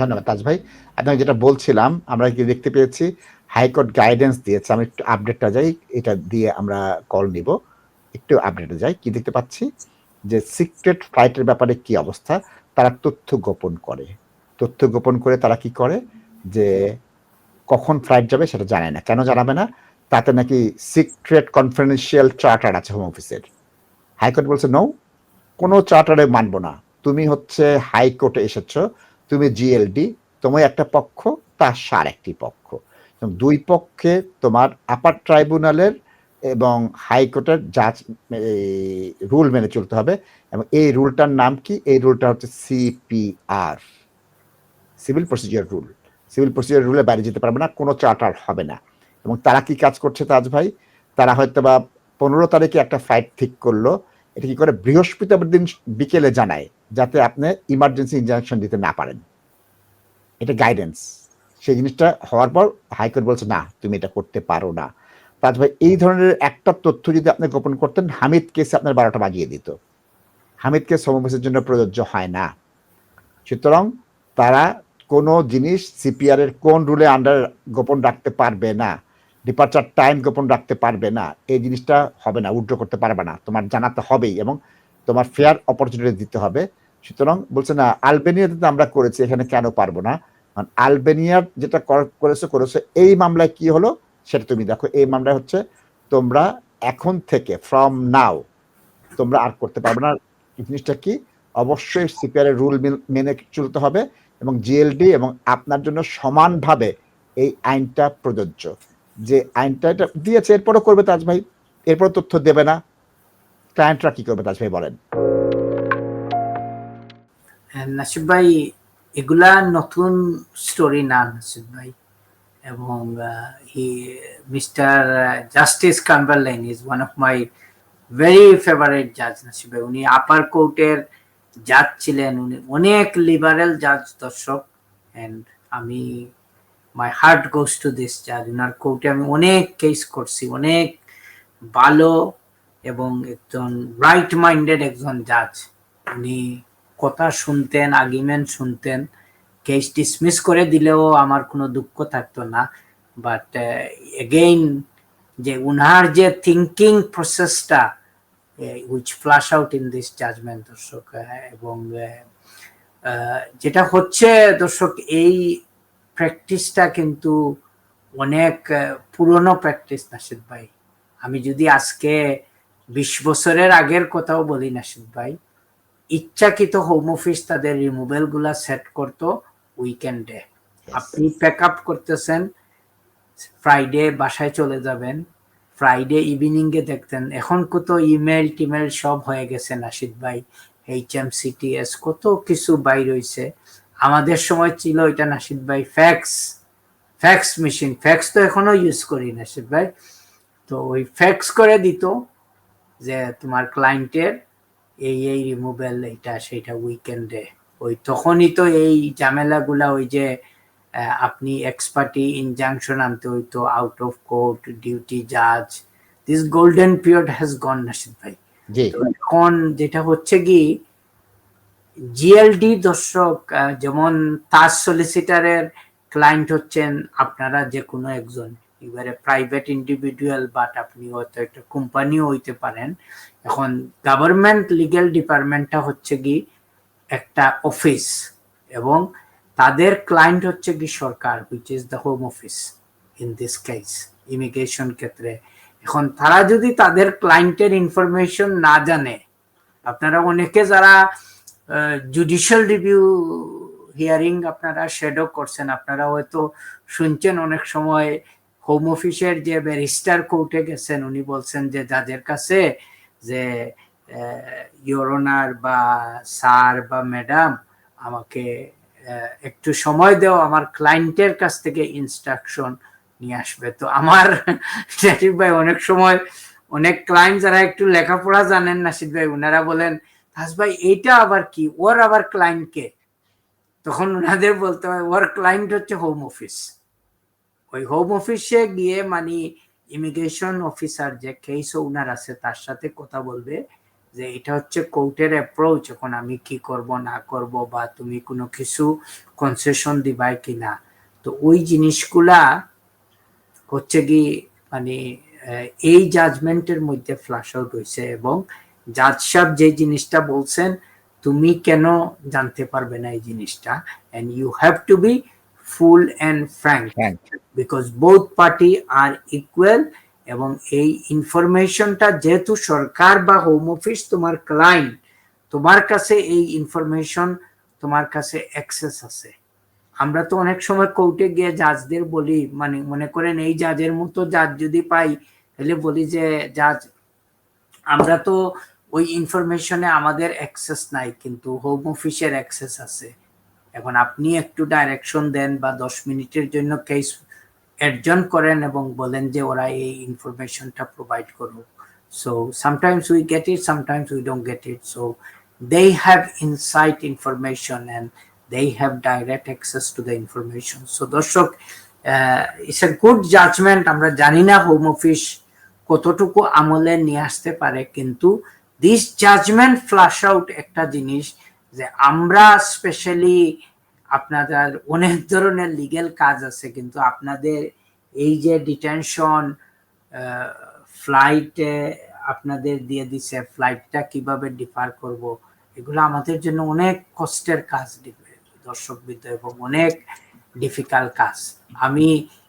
ধন্যবাদ, তাজ ভাই। আপনাকে যেটা বলছিলাম, আমরা কি দেখতে পেয়েছি, হাইকোর্ট গাইডেন্স দিয়েছে। আমি একটু আপডেটটা যাই, এটা দিয়ে আমরা কল নিব। একটু আপডেটে যাই, কি দেখতে পাচ্ছি? যে সিক্রেট ফ্লাইটের ব্যাপারে কি অবস্থা? তারা তথ্য গোপন করে। তথ্য গোপন করে তারা কি করে? যে কখন ফ্লাইট যাবে সেটা জানায় না। কেন জানাবে না? তাতে নাকি সিক্রেট কনফিডেন্সিয়াল চার্টার আছে হোম অফিসের হাইকোর্ট বলছে নৌ কোনো চার্টারে মানবো না। তুমি হচ্ছে হাইকোর্টে এসেছ। তুমি জিএলডি তোমার একটা পক্ষ, তার সার একটি পক্ষ। দুই পক্ষে তোমার আপার ট্রাইব্যুনালের এবং হাইকোর্টের জাজ রুল মেনে চলতে হবে। এবং এই রুলটার নাম কি? এই রুলটা হচ্ছে CPR civil procedure rule civil procedure রুলে বাইরে যেতে পারবে না, কোনো চার্টার হবে না। এবং তারা কি কাজ করছে তাজ ভাই? তারা হয়তো বা পনেরো তারিখে একটা ফ্লাইট ঠিক করল। এটা কি করে বৃহস্পতিবার দিন বিকেলে জানায়, যাতে আপনি ইমার্জেন্সি ইনজাংশন দিতে না পারেন। এটা গাইডেন্স সেই জিনিসটা হওয়ার পর হাইকোর্ট বলছে, না, তুমি এটা করতে পারো না। তাজ ভাই এই ধরনের একটা তথ্য যদি আপনি গোপন করতেন, হামিদ কেসে আপনার বারোটা বাজিয়ে দিত। হামিদ কেস হোমোফিসের জন্য প্রযোজ্য হয় না। সুতরাং তারা কোনো জিনিস সিপিআর এর কোন রুলে আন্ডার গোপন রাখতে পারবে না। ডিপার্চার টাইম গোপন রাখতে পারবে না। এই জিনিসটা হবে না উড্র করতে পারবে না। তোমার জানাতে হবেই এবং তোমার ফেয়ার অপরচুনিটি দিতে হবে। সুতরাং বলছে না, আলবেনিয়াতে তো আমরা করেছি, এখানে কেন পারব না? কারণ আলবেনিয়ার যেটা কর- করেছ করেছ, এই মামলায় কি হলো সেটা তুমি দেখো। এই মামলায় হচ্ছে তোমরা এখন থেকে ফ্রম নাও তোমরা আর করতে পারবে না। এই জিনিসটা কি? অবশ্যই সিপিআর এর রুল মেনে চলতে হবে এবং জিএলডি এবং আপনার জন্য সমানভাবে এই আইনটা প্রযোজ্য। যে আইনটা এটা দিয়েছে এরপরও করবে তাজ ভাই এরপর তথ্য দেবে না। ক্লায়েন্টরা কি করবে তাজ ভাই বলেন? হ্যাঁ, নাসিব ভাই এগুলা নতুন স্টোরি না নাসিব ভাই। এবং he mister justice Chamberlain is one of my very favourite জাজ নাসিব ভাই। উনি আপার কোর্টের জাজ ছিলেন। উনি অনেক লিবারেল জাজ দর্শক। অ্যান্ড আমি my heart goes to this জাজ উনার কোর্টে আমি অনেক কেস করছি, অনেক ভালো এবং একজন রাইট মাইন্ডেড একজন জাজ উনি কথা শুনতেন আর্গুমেন্ট শুনতেন কেস ডিসমিস করে দিলেও আমার কোনো দুঃখ থাকতো না। বাট এগেইন যে উনার যে থিঙ্কিং প্রসেসটা which flush out in this judgment দর্শক, এবং যেটা হচ্ছে, দর্শক, এই প্র্যাকটিসটা কিন্তু অনেক পুরনো প্র্যাকটিস নাসিদ ভাই। আমি যদি আজকে বিশ বছরের আগের কথাও বলি নাসিদ ভাই ইচ্ছাকৃত হোম অফিস তাদের রিমুভেলগুলা সেট করতো উইকেন্ডে আপনি প্যাক আপ করতেছেন ফ্রাইডে বাসায় চলে যাবেন ফ্রাইডে ইভিনিং এ দেখতেন এখন কত ইমেল টিমেল সব হয়ে গেছে নাসিদ ভাই এইচ এম সিটিএস কত কিছু বাই রয়েছে আমাদের সময় ছিল এটা নাসিদ ভাই ফ্যাক্স ফ্যাক্স মেশিন ফ্যাক্স তো এখনও ইউজ করি নাসিদ ভাই। তো ওই ফ্যাক্স করে দিত যে তোমার ক্লায়েন্টের এই এই রিমুভেল এইটা সেইটা উইকেন্ডে ওই তখনই তো এই ঝামেলাগুলা ওই যে আপনি এক্সপার্টি ইনজাংশন আনতে হইতো আউট অফ কোর্ট ডিউটি জাজ this golden period has gone Nasid ভাই। এখন যেটা হচ্ছে কি জিএলডি দর্শক যেমন তাজ সলিসিটারের ক্লায়েন্ট হচ্ছেন আপনারা যে কোনো একজন। এবারে প্রাইভেট ইন্ডিভিজুয়াল বাট আপনি হয়তো একটা কোম্পানিও হইতে পারেন। এখন গভর্নমেন্ট লিগ্যাল ডিপার্টমেন্টটা হচ্ছে কি একটা অফিস এবং তাদের ক্লায়েন্ট হচ্ছে কি সরকার which is the home office in this case immigration ক্ষেত্রে। এখন তারা যদি তাদের ক্লায়েন্টের ইনফরমেশন না জানে, আপনারা অনেকে যারা জুডিশিয়াল রিভিউ হিয়ারিং আপনারা শেডো করছেন। আপনারা হয়তো শুনছেন অনেক সময় হোম অফিসের যে ব্যারিস্টার কোর্টে গেছেন, উনি বলছেন যে যাদের কাছে যে ইয়োরোনার বা স্যার বা ম্যাডাম আমাকে একটু সময় দেও, আমার ক্লায়েন্টের কাছ থেকে ইনস্ট্রাকশন নিয়ে আসবে। তো আমার নাসির ভাই অনেক সময় অনেক ক্লায়েন্ট যারা একটু লেখাপড়া জানেন, নাসির ভাই ওনারা বলেন হাস ভাই, এইটা আবার কি? ওর আবার ক্লায়েন্ট কে? তখন ওনাদের বলতে হয়, ওর ক্লায়েন্ট হচ্ছে হোম অফিস ওই হোম অফিসে গিয়ে মানে ইমিগ্রেশন অফিসার যে কেস ওনার আছে, তার সাথে কথা বলবে যে, এটা হচ্ছে কোর্টের অ্যাপ্রোচ এখন আমি কি করব, না করব, বা তুমি কোনো কিছু কনসেশন দিবাই কিনা? তো ওই জিনিসগুলা হচ্ছে কি মানে এই জাজমেন্টের মধ্যে ফ্লাশ আউট হয়েছে এবং জাজ সাহেব যে জিনিসটা বলছেন তুমি কেন জানতে পারবে না এই জিনিসটা? And you have to be full and frank. Because both party are equal এবং এই ইনফরমেশনটা যেহেতু সরকার বা হোম অফিস তোমার ক্লায়েন্ট তোমার কাছে এই ইনফরমেশন তোমার কাছে অ্যাক্সেস আছে। আমরা তো অনেক সময় কোর্টে গিয়ে জাজদের বলি মানে মনে করেন এই জাজের মতো জাজ যদি পাই তাহলে বলি যে জাজ আমরা তো ওই ইনফরমেশনে আমাদের অ্যাক্সেস নাই, কিন্তু হোম অফিসের অ্যাক্সেস আছে। এখন আপনি একটু ডাইরেকশন দেন বা দশ মিনিটের জন্য কেস অ্যাডজন করেন এবং বলেন যে ওরা এই ইনফরমেশনটা প্রোভাইড করুক। So sometimes we get it sometimes we don't get it so they have insight information and they have direct access to the information so দর্শক ইটস এ গুড জাজমেন্ট আমরা জানি না হোম অফিস কতটুকু আমলে নিয়ে আসতে পারে, কিন্তু দিস জাজমেন্ট ফ্লাশ আউট একটা জিনিস যে আমরা স্পেশালি আপনাদের অনেক ধরনের লিগেল কাজ আছে, কিন্তু আপনাদের এই যে ডিটেনশন ফ্লাইটে আপনাদের দিয়ে দিছে ফ্লাইটটা কীভাবে ডিফার করব, এগুলো আমাদের জন্য অনেক কষ্টের কাজ দর্শক বিদ্যা এবং অনেক ডিফিকাল্ট কাজ। আমি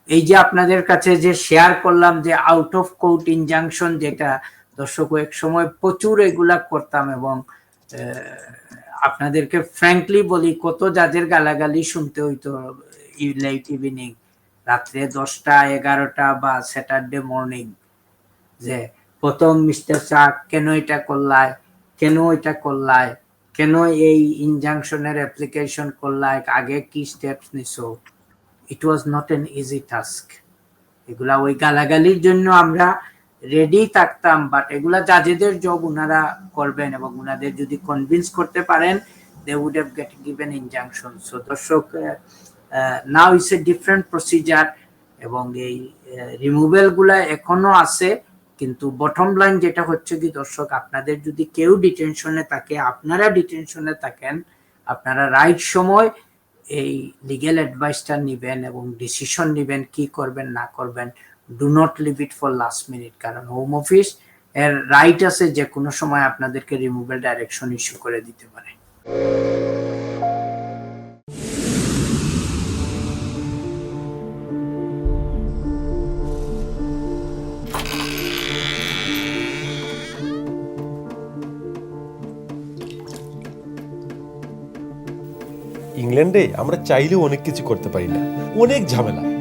এই যে আপনাদের কাছে যে শেয়ার করলাম যে আউট অফ কোর্ট ইনজাংশন যেটা দর্শক এক সময় প্রচুর এগুলা করতাম এবং আপনাদেরকে ফ্র্যাঙ্কলি বলি, কত যাদের গালাগালি শুনতে হইতো লেট ইভিনিং রাত্রে দশটা, এগারোটা বা স্যাটারডে মর্নিং যে প্রথম মিস্টার শাহ কেন এটা করলায়, কেন এটা করলায়, কেন এই ইনজাংশনের অ্যাপ্লিকেশন করলায়, আগে কি স্টেপস নিছো? It was not an easy task এগুলা ওই গালাগালির জন্য আমরা রেডি থাকতাম বাট এগুলা জাজেদের জব উনারা করবেন এবং উনাদের যদি কনভিন্স করতে পারেন they would have get given injunction so দর্শক now it's a different procedure এবং এই রিমুভেলগুলা এখনও আছে, কিন্তু বটম লাইন যেটা হচ্ছে কি, দর্শক, আপনাদের যদি কেউ ডিটেনশনে থাকে, আপনারা ডিটেনশনে থাকেন, আপনারা রাইট সময় এই লিগেল অ্যাডভাইসটা নেবেন এবং ডিসিশন নেবেন কি করবেন, না করবেন। Do not leave it for last minute কারণ হোম অফিস এর রাইট আছে যে কোনো সময় আপনাদেরকে রিমুভেল ডাইরেকশন ইস্যু করে দিতে পারে। ইংল্যান্ডে আমরা চাইলেও অনেক কিছু করতে পারি না। অনেক ঝামেলা।